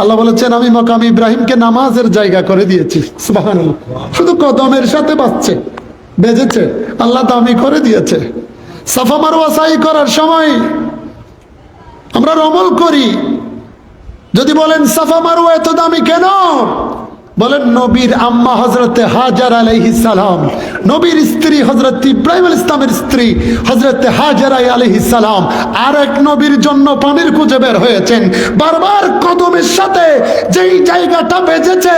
আল্লাহ বলেছেন, আমি মকাম ইব্রাহিমকে নামাজের জায়গা করে দিয়েছি। শুধু কদমের সাথে বাঁচছে বেজেছে আল্লাহ দামি করে দিয়েছে। সাফা মারোয়া সাই করার সময় আমরা রমল করি। যদি বলেন, সাফা মারোয়া এত দামি কেন? বলেন, নবীর আম্মা হজরতে হাজার আলাইহি সালাম, নবীর স্ত্রী হজরত ইব্রাহিম ইসলামের স্ত্রী হজরতে হাজার আলাইহি সালাম আর এক নবীর জন্য পানির খুঁজে বের হয়েছেন। বারবার কদমের সাথে যেই জায়গাটা বেজেছে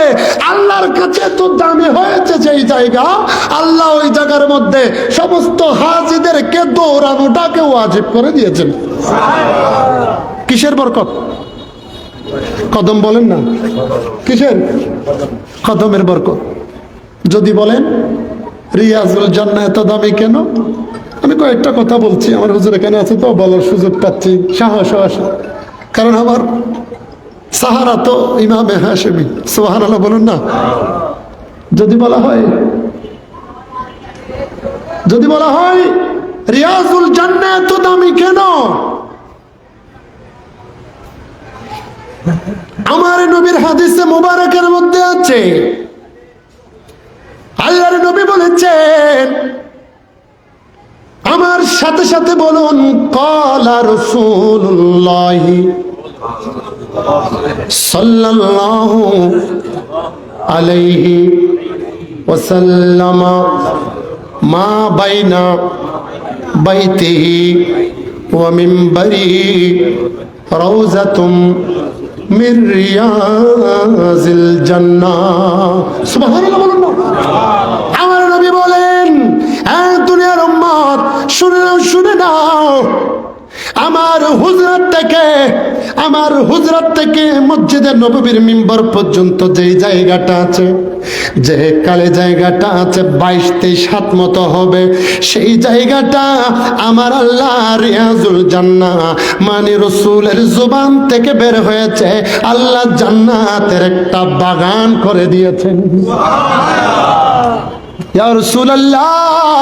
আল্লাহর কাছে তো দামি হয়েছে যেই জায়গা, আল্লাহ ওই জায়গার মধ্যে সমস্ত হাজিদেরকে দৌড়ানোটাকে ওয়াজিব করে দিয়েছেন। কিসের বরকত? কদম বলেন না। কিসের? কদমের বরকত। যদি বলেন, রিয়াজুল দামি কেন? আমি কয়েকটা কথা বলছি, আমার হুজুর এখানে আছে তো বলার সুযোগ পাচ্ছি। সাহস আসে কারণ আমার সাহারা তো ইমামে হাসেমি সোহান আল্লাহ বলুন না। যদি বলা হয়, যদি বলা হয়, রিয়াজুল জান্না এত দামি কেন? আমার নবীর হাদিসে মোবারকের মধ্যে আছে। আল্লাহর নবী বলেছেন, আমার সাথে সাথে বলুন, কলা রসুল্লাহ সাল্লাল্লাহু আলাইহি ওয়াসাল্লাম মা বাইনা বাইতিহি ওয়া মিম্বরিহি রওজাতুম মির রিয়াজিল আমার নবী বলেন হ্যাঁ দুনিয়ার উম্মত, শুনে নাও শুনে নাও। আমার হুজরাত থেকে, আমার হুজরত থেকে মসজিদের নববীর মিম্বর পর্যন্ত যেই জায়গাটা আছে যে কালে জায়গাটা আছে বাইশ তেইশ হাত মতো হবে সেই জায়গাটা আমার আল্লাহ রিয়াজুল জান্না মানে রসুলের জুবান থেকে বের হয়েছে আল্লাহ জান্নাতের একটা বাগান করে দিয়েছেন। রসুল রাসূলুল্লাহ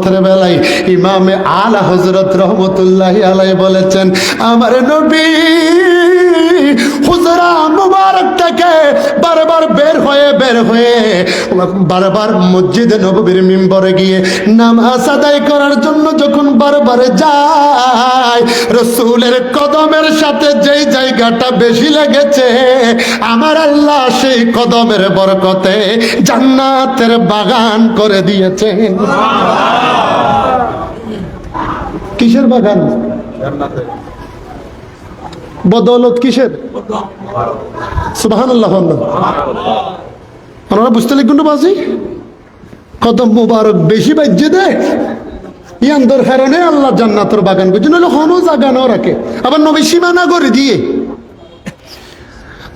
আজমতের বেলায় ইমামে আলা হজরত রহমতুল্লাহ আলাই বলেছেন, আমার নবী হুজরা মুবারক থেকে বারবার বের হয়ে বের হয়ে বারবার মসজিদে নববীর মিম্বরে গিয়ে নামাজ আদায় করার জন্য যখন বারবার যায়, রসুলের কদমের সাথে যেই জায়গাটা বেশি লেগেছে, আমার আল্লাহ সেই কদমের বরকতে জান্নাতের বাগান করে দিয়েছেন। কিসের বাগান? বদৌলত কিসের? সুবাহান আল্লাহ আপনারা বুঝতে লিখুন বাজি? কদম মুবারক বেশি বাজ্যে দেয় ইয়ান্দর কারণে আল্লাহ জান্নাতর বাগান করছে নইলে হনো জাগা নাও রাখে। আবার নবী সীমানা করে দিয়ে।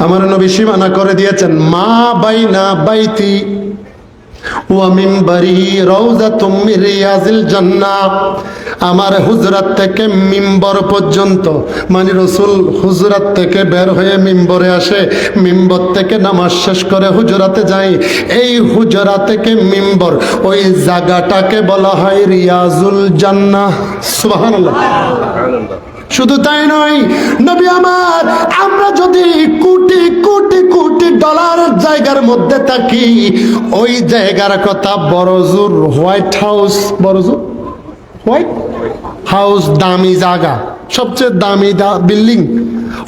আমার নবী সীমানা করে দিয়েছেন মা বাইনা বাইতি মিম্বারি জান্নাহ। আমার হুজরাত থেকে মিম্বর পর্যন্ত মানে রসুল হুজরাত থেকে বের হয়ে মিম্বরে আসে, মিম্বর থেকে নামাজ শেষ করে হুজরাতে যাই এই হুজরা থেকে মিম্বর, ওই জায়গাটাকে বলা হয় রিয়াজুল জান্নাহ। সুবহানাল্লাহ। শুধু তাই নয়, নবী আমার, আমরা যদি কোটি কোটি কোটি ডলার জায়গার মধ্যে থাকি, ওই জায়গার কথা বড়জুর হোয়াইট হাউস বড়জুর হোয়াইট? হাউস দামি জায়গা, সবচেয়ে দামি বিল্ডিং।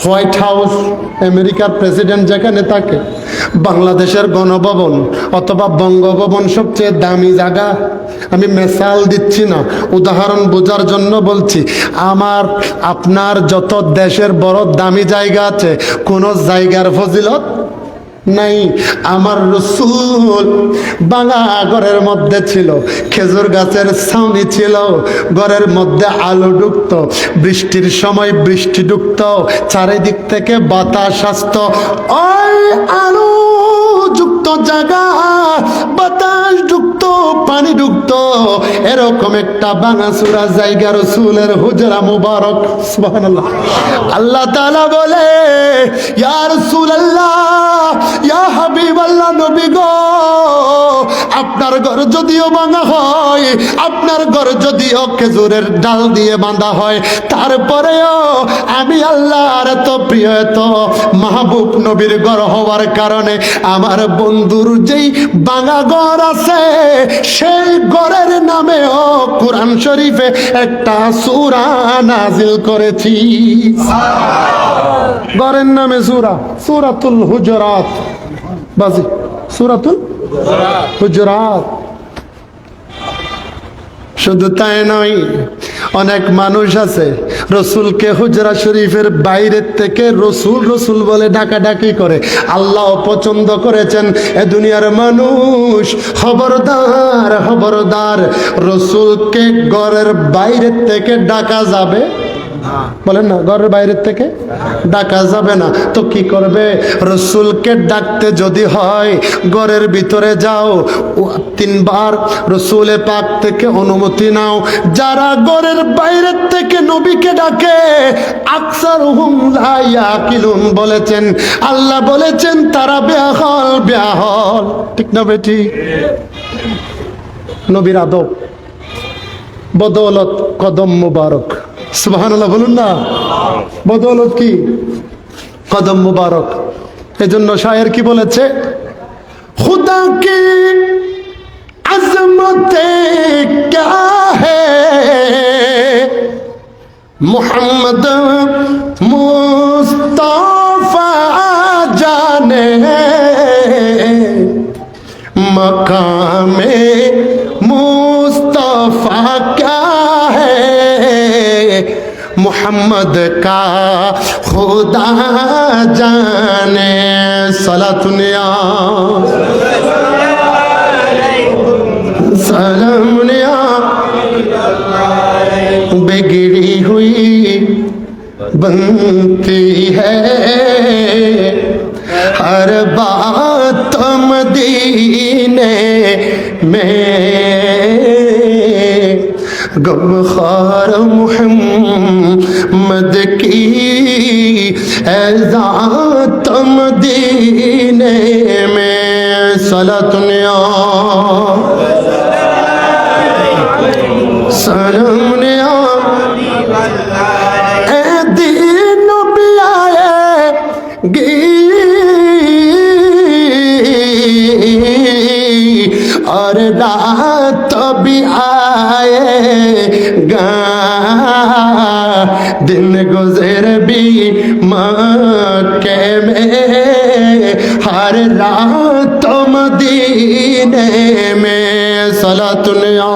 হোয়াইট হাউস আমেরিকার প্রেসিডেন্ট যেখানে থাকে, বাংলাদেশের গণভবন অথবা বঙ্গভবন সবচেয়ে দামি জায়গা। আমি মেসাল দিচ্ছি না, উদাহরণ বোঝার জন্য বলছি, আমার, আপনার যত দেশের বড় দামি জায়গা আছে, কোন জায়গার ফজিলত নাই। আমার রসুল বাঙা ঘরের মধ্যে ছিল, খেজুর গাছের ছাউনি ছিল, ঘরের মধ্যে আলো ঢুকত, বৃষ্টির সময় বৃষ্টি ঢুকত, চারিদিক থেকে বাতাস আসত। আলো যুক্ত জায়গা বাতাস ঢুকত পানি ঢুকত এরকম একটা বাঙাসুরা জায়গা রসুলের হুজরা মুবারক, সুবহানাল্লাহ। আল্লাহ তাআলা বলে, ইয়া রাসূলুল্লাহ, ইয়া নবী গো, আপনার ঘর যদিও ভাঙা হয়, আপনার ঘর যদিও খেজুরের ডাল দিয়ে বাঁধা হয়, তারপরেও আমি আল্লাহর তো প্রিয় তো মাহবুব নবীর ঘর হওয়ার কারণে আমার বন্ধুর যেই বাঙা ঘর আছে। সেই ঘরের নামেও কোরআন শরীফে একটা সূরা নাজিল করেছি। ঘরের নামে সূরা, সূরাতুল হুজরাত। বাজি, সূরাতুল হুজরাত। শুধু তাই নয় অনেক মানুষ আছে, রসুলকে হুজরা শরীফের বাইরের থেকে রসুল রসুল বলে ডাকাডাকি করে। আল্লাহ পছন্দ করেছেন এ দুনিয়ার মানুষ। খবরদার খবরদার। রসুলকে ঘরের বাইরের থেকে ডাকা যাবে? বলেন না, ঘরের বাইরের থেকে? ডাকা যাবে না। তো কি করবে? রসুলকে ডাকতে যদি হয়, ঘরের ভিতরে যাও। তিনবার রসুলে পাক থেকে অনুমতি নাও। যারা ঘরের বাইরের থেকে নবীকে ডাকে আকসার কিলুন বলেছেন। আল্লাহ বলেছেন, তারা বেহল বেহল। ঠিক না বেটি নবীর আদব। বদৌলত, কদম মুবারক। সুবাহান আল্লাহ বলুন না। বদৌলত কি? কদম মুবারক। এজন্য শায়ের কি বলেছে? খুদাকে আজমতে ক্যা হে মোহাম্মদ محمد کا خدا جانے سلطنیا سلم بگڑی ہوئی بنتی ہے۔ ہر بات مدینے میں گب خار محمد کی ذات مدینے میں صلت نیا سلم نیا اے دل हर रात मदीने में सलातुनिया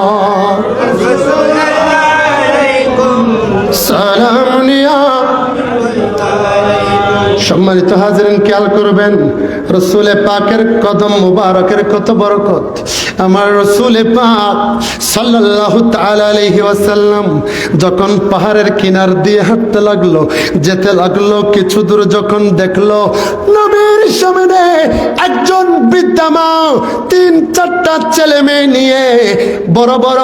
সালামনিয়া সম্মানিত হাজরেন খেয়াল করবেন রসুলে পাকের কদম মুবারকের কত বরকত আমার রসুলে পাক সাল্লাল্লাহু তাআলা আলাইহি ওয়াসাল্লাম যখন পাহাড়ের কিনার দিয়ে হাঁটতে লাগলো যেতে লাগলো কিছু দূর যখন দেখলো নবীর সামনে একজন বৃদ্ধা মা, তিন চারটা ছেলে মেয়ে নিয়ে বড় বড়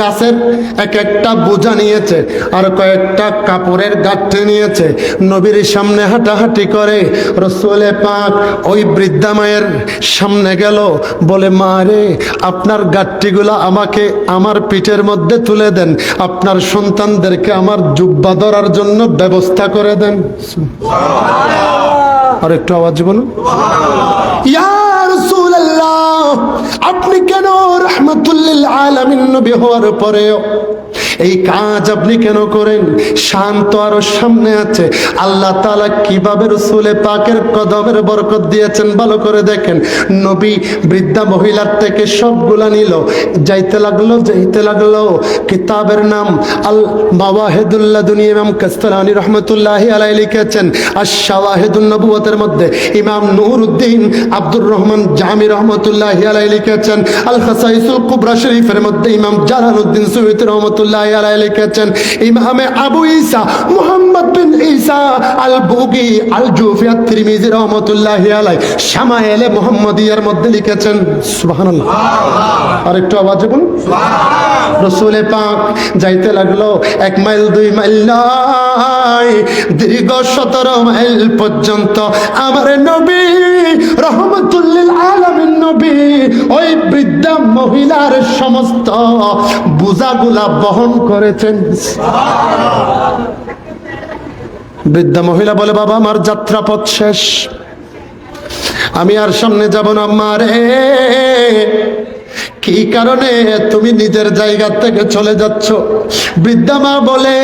গাছের এক একটা বোঝা নিয়েছে, আর কয়েকটা কাপড়ের গাঠে নিয়েছে। নবীর সামনে হাঁটাহাঁটি করে রসুলে পাক ওই বৃদ্ধা মায়ের সামনে গেল, বলে, মা রে, আপনার গাঠটিগুলো আমাকে আমার পিঠের মধ্যে তুলে দেন। আপনার সন্তানদেরকে আমার জুব্বা ধরার জন্য ব্যবস্থা করে দেন। আর একটু আওয়াজ বলুন। আপনি কেন রহমতুল্লিল আলমিন নবী হওয়ার পরেও এই কাজ আপনি কেন করেন? শান্ত আরও সামনে আছে। আল্লাহ তাআলা কীভাবে রসুলে পাকের কদমের বরকত দিয়েছেন ভালো করে দেখেন। নবী বৃদ্ধা মহিলার থেকে সবগুলা নিল। যাইতে লাগল যাইতে লাগল। কিতাবের নাম আল মাওয়াহিদুল্লাহ দুনিয়া ইমাম কাস্তালানি রহমতুল্লাহি আলাই লিখেছেন। আর শাওয়াহিদুল নবুয়তের মধ্যে ইমাম নুরউদ্দিন আব্দুর রহমান জামি রহমতুল্লাহি আলাই লিখেছেন। আল খাসাইসুল কুবরা শরীফের মধ্যে ইমাম জালালউদ্দিন সুয়ুতি রহমতুল্লাহি আলাই লিখেছেন ইমামে আবু ঈসা মুহাম্মদ বিন ঈসা আল বুগি আল জুফিয়া তিরমিজি রহমতুল্লাহি আলাই শামায়েলে মুহাম্মদিয়ার মধ্যে লিখেছেন সুবহানাল্লাহ। আর একটু আওয়াজে বলুন রসুলে পাক যাইতে লাগল এক মাইল দুই মাইল নয় দীর্ঘ সতেরো মাইল পর্যন্ত আমার নবী রহমতুল্লিল নবী, ওই বৃদ্ধা মহিলার সমস্ত বোঝাগুলা বহন করেছেন। বৃদ্ধা মহিলা বলে, বাবা, আমার যাত্রাপথ শেষ। আমি আর সামনে যাব না মারে কি কারণে তুমি নিজের জায়গা থেকে চলে যাচ্ছ? বৃদ্ধা মা বলে,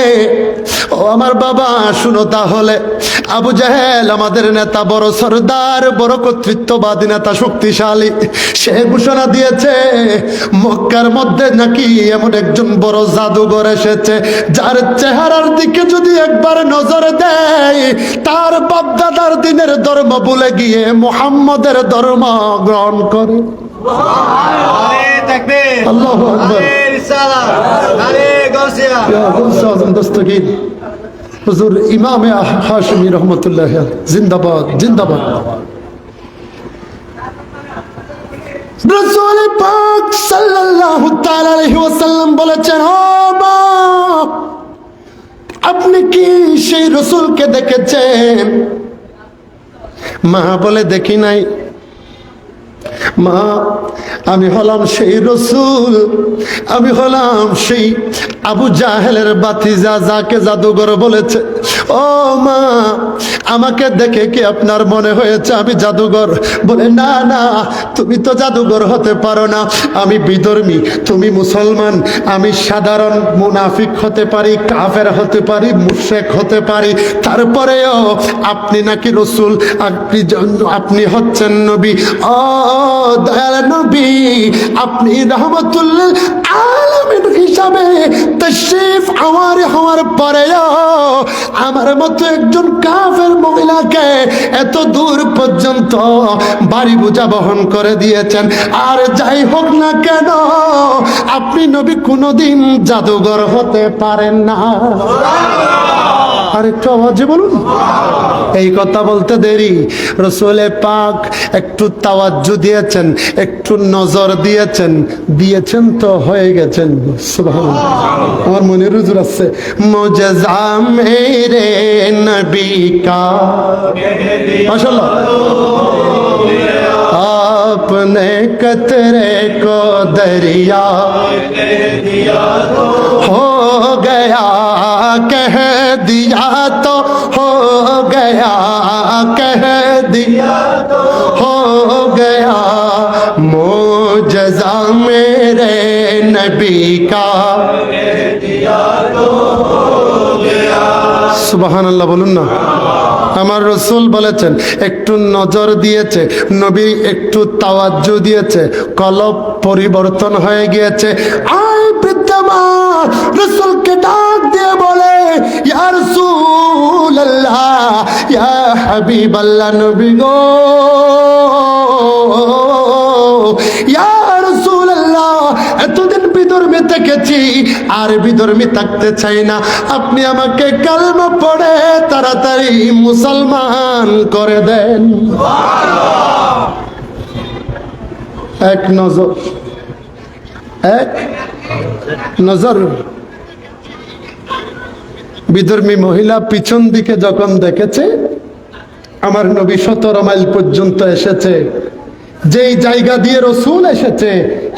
ও আমার বাবা, শুনো তাহলে। আবু জাহেল আমাদের নেতা, বড় সর্দার, বড় কর্তৃত্ববাদী নেতা, শক্তিশালী। সে ঘোষণা দিয়েছে, মক্কার মধ্যে নাকি এমন একজন বড় জাদুঘর এসেছে, যার চেহারার দিকে যদি একবার নজর দেয়, তার বাপদাদার দিনের ধর্ম ভুলে গিয়ে মোহাম্মদের ধর্ম গ্রহণ করে। নারে তাকবীর আল্লাহু আকবার। নারে রিসালাত নারে গাউসিয়া। গৌস আজম দস্তগীর। হুজুর ইমামে হাশমি রহমতুল্লাহ জিন্দাবাদ জিন্দাবাদ। রসুল পাক সাল্লাল্লাহু তাআলা আলাইহি ওয়াসাল্লাম বলেছেন মা আপনি কি সেই রসুলকে দেখেছেন? মা বলে দেখি নাই। মা, আমি হলাম সেই রসুল, আমি হলাম সেই আবু জাহেলের বাতিজা, যাকে জাদুঘর বলেছে। ও মা আমাকে দেখে কি আপনার মনে হয়েছে আমি জাদুঘর? বলে, না না, তুমি তো জাদুঘর হতে পারো না। আমি বিধর্মী, তুমি মুসলমান। আমি সাধারণ মুনাফিক হতে পারি, কাফের হতে পারি মুশেক হতে পারি। তারপরেও আপনি নাকি রসুল, আপনি আপনি হচ্ছেন নবী। ও দয়াল নবী, আপনি রহমতুল্লাহ আলমিন হিসাবে তশরিফ আমার হওয়ার পরেও আমার মতো একজন কাফের মহিলাকে এত দূর পর্যন্ত বাড়ি বোঝা বহন করে দিয়েছেন। আর যাই হোক না কেন, আপনি নবী কোনোদিন জাদুঘর হতে পারেন না। আর একটু আওয়াজে বলুন এই কথা বলতে দেরি রসুলে পাক একটু তাওয়াজ্জু দিয়েছেন একটু নজর দিয়েছেন দিয়েছেন তো হয়ে গেছেন সুবহানাল্লাহ। আমার মনে রুজুর আছে মোজা মেরে নবী কা মাশাআল্লাহ आपने कतरे को दरिया हो गया कह दिया तो हो गया कह दिया तो हो गया मोजजा मेरे नबी का সুবাহান আল্লাহ বলুন না আমার রসুল বলেছেন একটু নজর দিয়েছে নবী একটু তাওয়াজ্জু দিয়েছে কলব পরিবর্তন হয়ে গিয়েছে আয় রসুলকে ডাক দিয়ে বলে নবী গো। এতদিন থেকেছি, আর বিধর্মী থাকতে চাই না। আপনি আমাকে কালমা পড়ে তাড়াতাড়ি মুসলমান করে দেন। এক নজর, এক নজর। বিধর্মী মহিলা পিছন দিকে যখন দেখেছে আমার নবী সতেরো মাইল পর্যন্ত এসেছে। যেই জায়গা দিয়ে রসুল এসেছে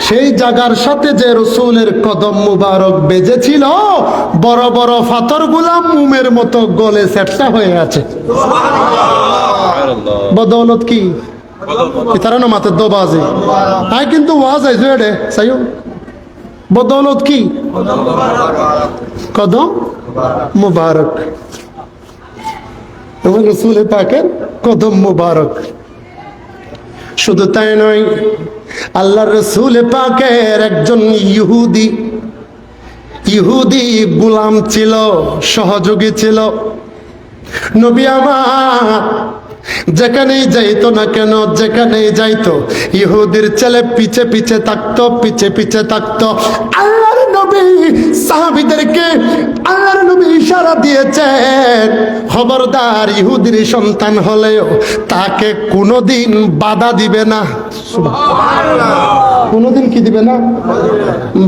সেই জায়গার সাথে যে রসুলের কদম মুবারক বেজেছিল বড় বড় ফাতর গুলাম মুমের মতো গলে সেপটা হয়ে আছে। বদৌলত কি? তারা না মাথার দো বাজে হ্যাঁ কিন্তু ওয়াজ আইসো এডে সাইও বদৌলত কি? কদম মুবারক। এবং রসুল পাকের কদম মুবারক। শুধু তাই নয়, আল্লাহ রসুল পাকের একজন ইহুদি ইহুদি গুলাম ছিল, সহযোগী ছিল। নবী আমার যেখানেই যাইতো না কেন, যেখানেই যাইতো, ইহুদির ছেলে পিছে পিছে থাকতো, পিছে পিছে থাকতো। আল্লাহর নবী সাহাবিদেরকে আল্লাহর নবী ইশারা দিয়েছেন, খবরদার ইহুদির সন্তান হলেও তাকে কোনোদিন বাধা দিবে না। কোনোদিন কি দিবে না?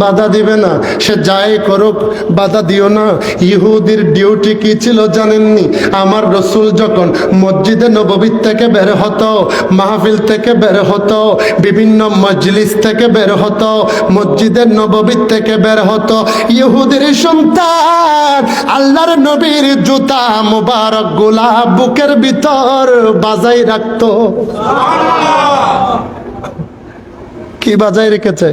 বাধা দিবে না। সে যাই করুক, বাধা দিও না। ইহুদির ডিউটি কি ছিল জানেননি? আমার রসুল যখন মসজিদে নববীর থেকে বের হতো, মাহফিল থেকে বের হতো, বিভিন্ন মজলিস থেকে বের হতো মসজিদের নববীর থেকে বের হতো, ইহুদির সন্তান, আল্লাহর নবীর জুতা মুবারকগুলা বুকের ভিতর বাজাই রাখতো। কি বাজাই রেখেছে?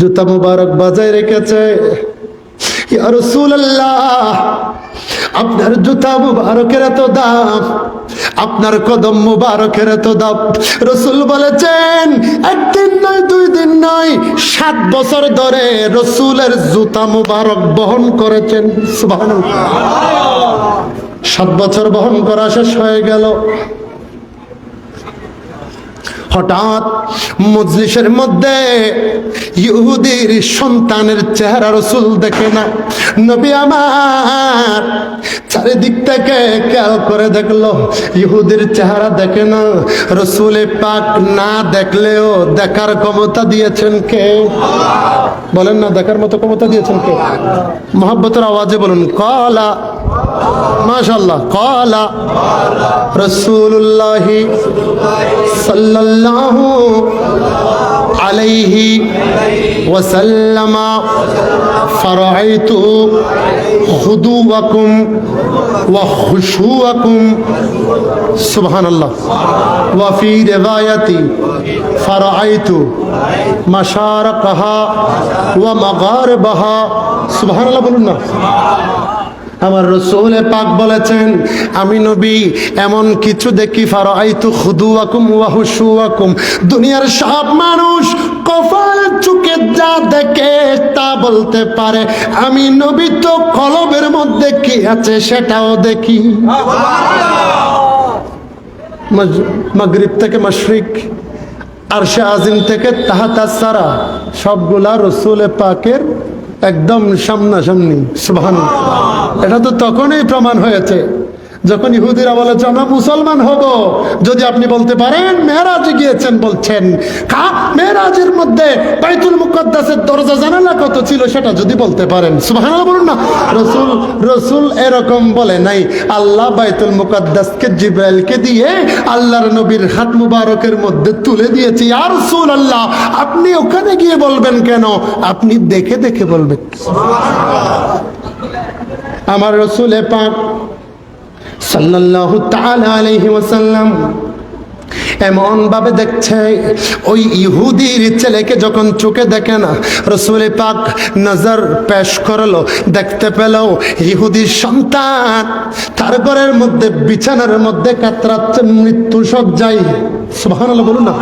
জুতা মুবারক বাজাই রেখেছে। আপনার জুতা মুবারকের এত দাম, আপনার কদম মুবারকের এত দাম। রসুল বলেছেন, একদিন নয়, দুই দিন নয়, সাত বছর ধরে রসুলের জুতা মুবারক বহন করেছেন। সাত বছর বহন করা শেষ হয়ে গেল। হঠাৎ মজলিসের মধ্যে ইহুদির সন্তানের চেহারা রসুল দেখে না। নবী আমার চারিদিক থেকে খেয়াল করে দেখল, ইহুদির চেহারা দেখে না। রসুলে পাক না দেখলেও দেখার ক্ষমতা দিয়েছেন কে? বলেন না, দেখার মতো ক্ষমতা দিয়েছেন কে? মোহাব্বতের আওয়াজে বলুন, কলা মাশাল্লাহ কলা রসুল্লাহি সাল্লাল্লাহু আলাইহি ওয়াসাল্লাম ফারাইতু খুদুওয়াকুম ওয়া খুশুওয়াকুম সুবহানাল্লাহ ওয়া ফি রিওয়ায়াতি ফারাইতু মাশারাকাহা ওয়া মাগারিবাহা সুবহানাল্লাহ বলুন না আমার রসুলে পাক বলেছেন, আমি নবী, এমন কিছু দেখি ফারো আইতু খুদু আকুম ওয়াহুসু আকুম দুনিয়ার সব মানুষ কপাল চুকে যা দেখে তা বলতে পারে। আমি নবী তো কলবের মধ্যে কি আছে সেটাও দেখি। মাগরিব থেকে মশরিক আর সে আজিম থেকে তাহাতা সারা, সবগুলা রসুল পাকের একদম সামনাসামনি সুবহান এটা তো তখনই প্রমাণ হয়েছে যখন ইহুদিরা বলেছে, আমরা মুসলমান হব। যদি আপনি বলতে পারেন মেহরাজে গিয়েছেন বলছেন মেহরাজের মধ্যে বাইতুল মুকদ্দাসের দরজা জানালা কত ছিল সেটা যদি বলতে পারেন। সুবহানাল্লাহ বলুন না। রসুল রসুল এরকম বলে নাই। আল্লাহ বাইতুল মুকদ্দাসকে, জিব্রাইলকে দিয়ে আল্লাহর নবীর হাত মুবারকের মধ্যে তুলে দিয়েছি। আর রসুল আল্লাহ আপনি ওখানে গিয়ে বলবেন কেন? আপনি দেখে দেখে বলবেন। আমার রসুলে পাক ওয়াসাল্লাম এমন ভাবে দেখছে, ওই ইহুদির ছেলেকে যখন চোখে দেখে না, রসুল পাক নজর পেশ করল, দেখতে পেল ইহুদির সন্তান। তার ঘরের মধ্যে, বিছানার মধ্যে কাতরাচ্ছে, মৃত্যু সব যাই সুবহানাল্লাহ, বলুন না।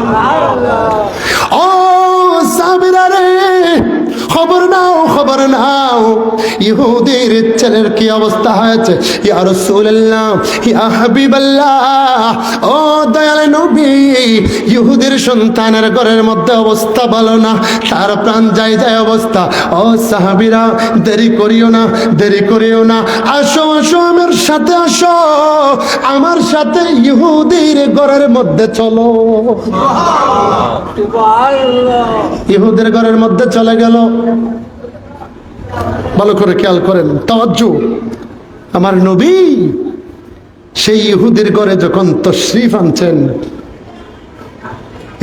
ও সাবিরা রে! খবর নাও খবর নাও। ইহুদির ছেলের কি অবস্থা হয়েছে? ইয়া রাসূলুল্লাহ ইয়া হাবিবাল্লাহ। ও দয়াল নবী ইহুদির সন্তানের ঘরের মধ্যে অবস্থা ভালো না তার প্রাণ যায় যায় অবস্থা। ও সাহাবীরা দেরি করিও না দেরি করিও না। আসো আসো আমার সাথে আসো। আমার সাথে ইহুদির ঘরের মধ্যে চলো। ইহুদের ঘরের মধ্যে চলে গেল। ভালো করে খেয়াল করেন, তাওয়াজ্জু। আমার নবী সেই ইহুদের ঘরে যখন তশরিফ আনছেন,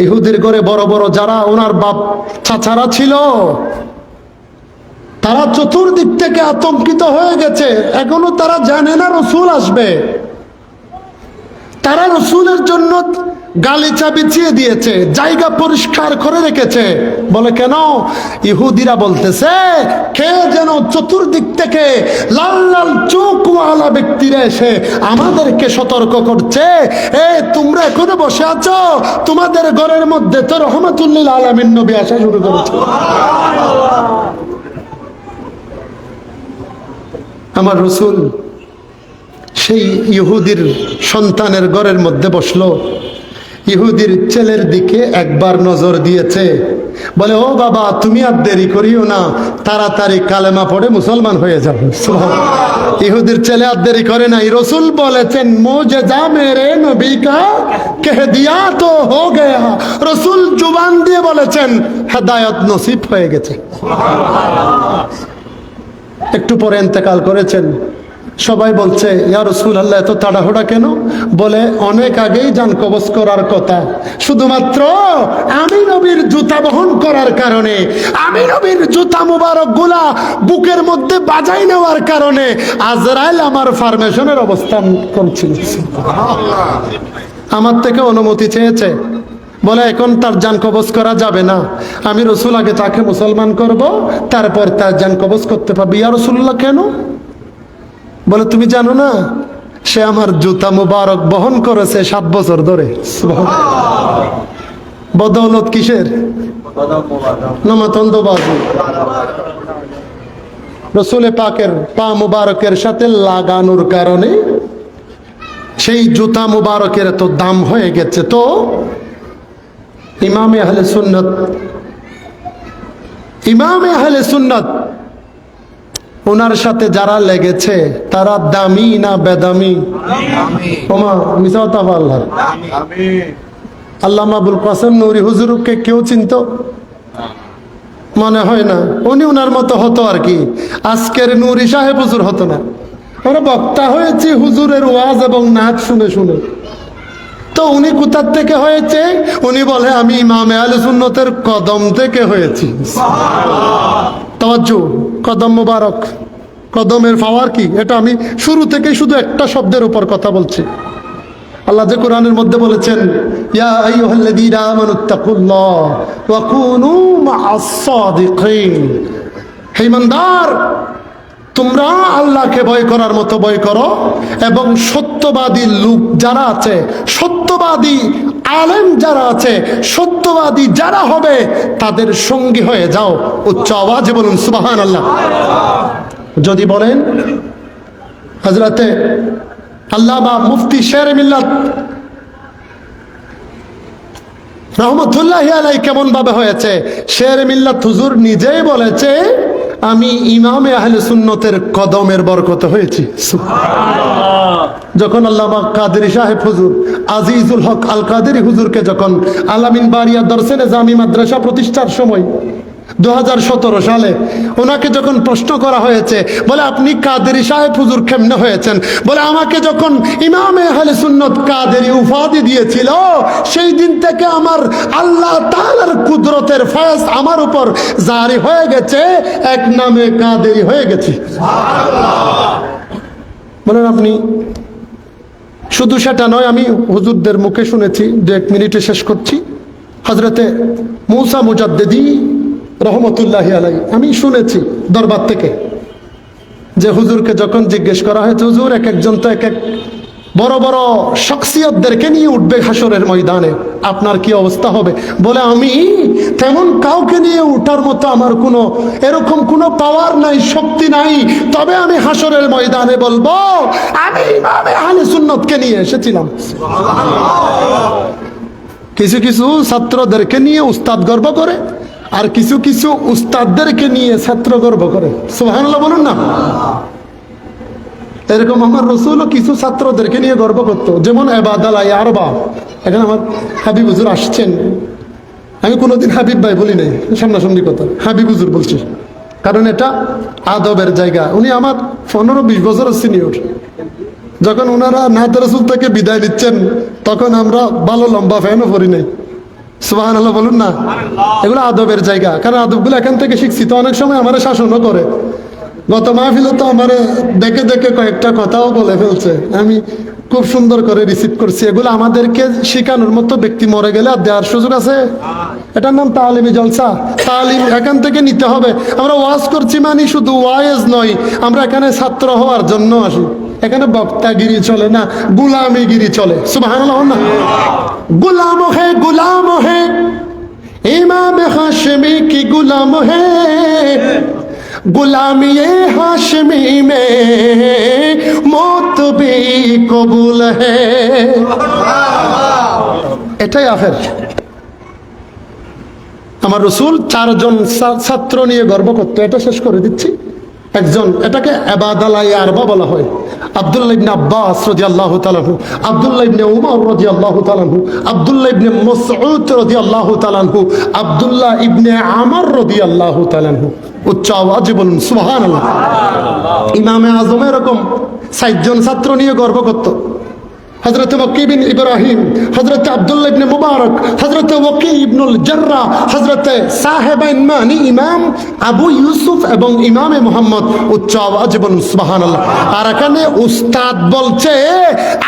ইহুদের ঘরে বড় বড় যারা ওনার বাপ চাচারা ছিল, তারা চতুর্দিক থেকে আতঙ্কিত হয়ে গেছে। এখনও তারা জানে না রসুল আসবে। তারা রসুলের জন্য গালিচা বিছিয়ে দিয়েছে, জায়গা পরিষ্কার করে রেখেছে। বলে, কেন? ইহুদিরা বলতেছে কে যেন চতুর্দিক থেকে লাল লাল চোখওয়ালা ব্যক্তিরা এসে আমাদেরকে সতর্ক করছে। এ, তোমরা এখনও বসে আছো? তোমাদের ঘরের মধ্যে তো রহমতুল্লিল আলমিন নবী আসা শুরু করেছে। আমার রসুল সেই ইহুদির সন্তানের ঘরের মধ্যে বসল। ইহুদির ছেলের দিকে একবার নজর দিয়েছে। বলে, ও বাবা, তুমি আর দেরি করিও না। তাড়াতাড়ি কালেমা পড়ে মুসলমান হয়ে যাবে ইহুদির ছেলে আর দেরি করে নাই। রসুল বলেছেন মোজে মেরে নবী কা কহ দিয়া তো হো গয়া। রসুল জুবান দিয়ে বলেছেন, হেদায়ত নসিব হয়ে গেছে। একটু পরে এতেকাল করেছেন। সবাই বলছে, ইয়া রসুল আল্লাহ এত তাড়াহুড়া কেন? বলে, অনেক আগেই যান কবচ করার কথা। শুধুমাত্র আমি নবীর জুতা বহন করার কারণে, আমি নবীর জুতা মুবারকগুলা বুকের মধ্যে বাজাই নেওয়ার কারণে আজরাইল আমার ফার্মেশনের অবস্থান করছিল। আমার থেকে অনুমতি চেয়েছে। বলে, এখন তার যান কবজ করা যাবে না। আমি রসুল আগে তাকে মুসলমান করব, তারপর তার যান কবজ করতে পারবি। ইয়া রসুল্লাহ কেন? বলে তুমি জানো না সে আমার জুতা মুবারক বহন করেছে সাত বছর ধরে। বদৌলত কিসের? নমাতন্দ বাজু রসুলে পাকের পা মুবারকের সাথে লাগানোর কারণে সেই জুতা মুবারকের তো দাম হয়ে গেছে। তো ইমামে আহলে সুন্নত ইমামে আহলে সুন্নত ওনার সাথে যারা লেগেছে তারা দামি না বেদামি? ওমা মিসাওতা আল্লাহ আল্লাহ আবুল কাসেম নুরি হুজুরকে কেউ চিনত? মনে হয় না। উনি ওনার মতো হতো আর কি। আজকের নুরি সাহেব হুজুর হতো না। আমরা বক্তা হয়েছি হুজুরের ওয়াজ এবং নাচ শুনে শুনে। তো উনি কোথার থেকে হয়েছে? উনি বলে আমি ইমামে আলে সুন্নতের কদম থেকে হয়েছি। তাওয়াজ্জু। কদম মুবারক। কদমের পাওয়ার কি? এটা আমি শুরু থেকে শুধু একটা শব্দের উপর কথা বলছি। আল্লাহ যে কোরআনের মধ্যে বলেছেন আইয়ুহাল্লাযীনা আমানুত্তাকুল্লাহ ওয়া কুনু মা'আস সাদিকিন। হে ইমানদার, তোমরা আল্লাহকে ভয় করার মতো ভয় করো এবং সত্যবাদী লোক যারা আছে, সত্যবাদী আলেম যারা আছে, সত্যবাদী যারা হবে, তাদের সঙ্গী হয়ে যাও। উচ্চ আওয়াজে বলুন সুবাহান আল্লাহ যদি বলেন হজরতে আল্লাহ বা মুফতি শের মিল্লাত রহমতুল্লাহ আলাই কেমন ভাবে হয়েছে? শের মিল্লাত হুজুর নিজেই বলেছে আমি ইমামে আহলে সুন্নতের কদমের বরকত হয়েছি। যখন আল্লামা কাদের সাহেব হুজুর, আজিজুল হক আল কাদের হুজুরকে যখন আলামিন বাড়িয়া দর্শনে জামি মাদ্রাসা প্রতিষ্ঠার সময় দু হাজার সতেরো সালে ওনাকে যখন প্রশ্ন করা হয়েছে, বলে, আপনি কাদেরি সাহেব হুজুর কেমনে হয়েছেন? বলে, আমাকে যখন ইমামে সুন্নত কাদেরি উপাধি দিয়েছিল, সেই দিন থেকে আমার আল্লাহ তাআলার কুদরতের আমার উপর জারি হয়ে গেছে, এক নামে কাদেরি হয়ে গেছি। বলেন আপনি, শুধু সেটা নয়, আমি হুজুরদের মুখে শুনেছি দু এক মিনিটে শেষ করছি। হজরতে মৌসা মুজাদ্দেদি রহমতুল্লাহ আলাই আমি শুনেছি দরবার থেকে যে হুজুরকে যখন জিজ্ঞেস করা হয়েছে হুজুর এক একজন তো এক এক বড় বড় শখসিয়তদেরকে নিয়ে উঠবে হাসরের ময়দানে আপনার কি অবস্থা হবে? বলে আমি তেমন কাউকে নিয়ে উঠার মতো আমার কোনো এরকম কোনো পাওয়ার নাই শক্তি নাই। তবে আমি হাসরের ময়দানে বলব আমি ইমামে আহলে সুন্নতকে নিয়ে এসেছিলাম। কিছু কিছু ছাত্রদেরকে নিয়ে উস্তাদ গর্ব করে আর কিছু কিছু উস্তাদদেরকে নিয়ে ছাত্র গর্ব করে। সুবহানাল্লাহ বলুন না। এরকম আমার রসুলও কিছু ছাত্রদেরকে নিয়ে গর্ব করতো। যেমন এবাদালা আরবা। এখানে আমার হাবিব হুজুর আসছেন। আমি কোনোদিন হাবিব ভাই বলি নাই, সামনাসামনি কথা। হাবিব হুজুর বলছি। কারণ এটা আদবের জায়গা। উনি আমার পনেরো বিশ বছরের সিনিয়র। যখন ওনারা নাত রসুল থেকে বিদায় নিচ্ছেন, তখন আমরা ভালো লম্বা ফ্যানও পরি নাই। সুবাহান আল্লাহ বলুন না। এগুলো আদবের জায়গা। কারণ আদবগুলো এখান থেকে শিখছি। তো অনেক সময় আমার শাসনও করে। গত মাহফিলে তো আমার দেখে দেখে কয়েকটা কথাও বলে ফেলছে। আমি খুব সুন্দর করে রিসিভ করছি। এগুলো আমাদেরকে শেখানোর মতো ব্যক্তি মরে গেলে আর দেওয়ার সুযোগ আছে? এটার নাম তালিমি জলসা। তালিম এখান থেকে নিতে হবে। আমরা ওয়াজ করছি মানে শুধু ওয়াইজ নয়। আমরা এখানে ছাত্র হওয়ার জন্য আসি। এখানে বক্তাগিরি চলে না গুলামিগিরি চলে সুবাহ না गुलाम है गुलाम है इमाम हाशमी की गुलाम है गुलामी हाशमी में मौत भी कबूल है এটাই আখের আমার রসুল চারজন ছা- ছাত্র নিয়ে গর্ব করতো এটা শেষ করে দিচ্ছি একজন এটাকে এবাদালাই আরবা বলা হয়। আবদুল্লাহ ইবনে আব্বাস রদি আল্লাহ তালানহু আবদুল্লাহ ইবনে উমর রদি আল্লাহ তালানহু আবদুল্লাহ ইবনে মসউদ রদি আল্লাহ তাআলাহু আবদুল্লাহ ইবনে আমর আল্লাহ তালানহু উচ্চ আওয়াজে বলুন সুবহানাল্লাহ। ইমামে আজম এরকম সাতজন ছাত্র নিয়ে গর্ব করতো। হজরত ওকি বিন ইব্রাহিম হজরত আব্দুল্লাহ ইবনে মুবারক হজরত ওকি ইবনুল জাররা হজরত সাহেবাইন মানি ইমাম আবু ইউসুফ এবং ইমামে মোহাম্মদ উচ্চ আওয়াজে বলুন সুবহানাল্লাহ। আর এখানে উস্তাদ বলছে,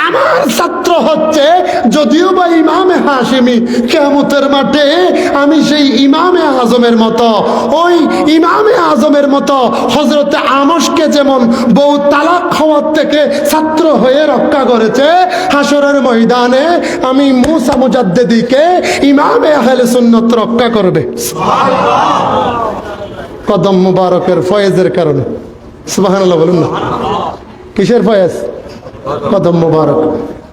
আমার ছাত্র হচ্ছে, যদিও বা ইমামে হাশিমি, কেয়ামতের মাঠে আমি সেই ইমামে আজমের মতো। ওই ইমামে আজমের মতো হজরত আমসকে যেমন বউ তালাক খাওয়ার থেকে ছাত্র হয়ে রক্ষা করেছে হাসরের ময়দানে আমি মুসা মুজাদ্দেদিকে ইমামে আহলে সুন্নত রক্ষা করবে। কদম মুবারকের ফয়েজের কারণে। সুবহানাল্লাহ বলুন না। কিসের ফয়েজ? কদম মুবারক।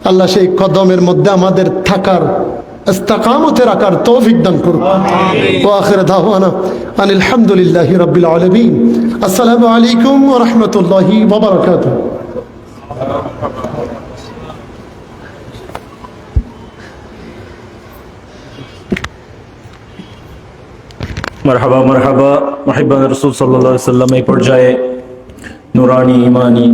আল্লাহ সেই কদমের মধ্যে আমাদের থাকার ইস্তাকামতে রাখার তৌফিক দান করুন ওয়া আখির দাওয়ানা আনিল হামদুলিল্লাহি রাব্বিল আলামিন। আসসালামু আলাইকুম ওয়া রাহমাতুল্লাহি মারহাবা মারহাবা মাহিবান রসুল সাল্লাহ সাল্লাম এই পর্যায়ে নুরানি ইমানি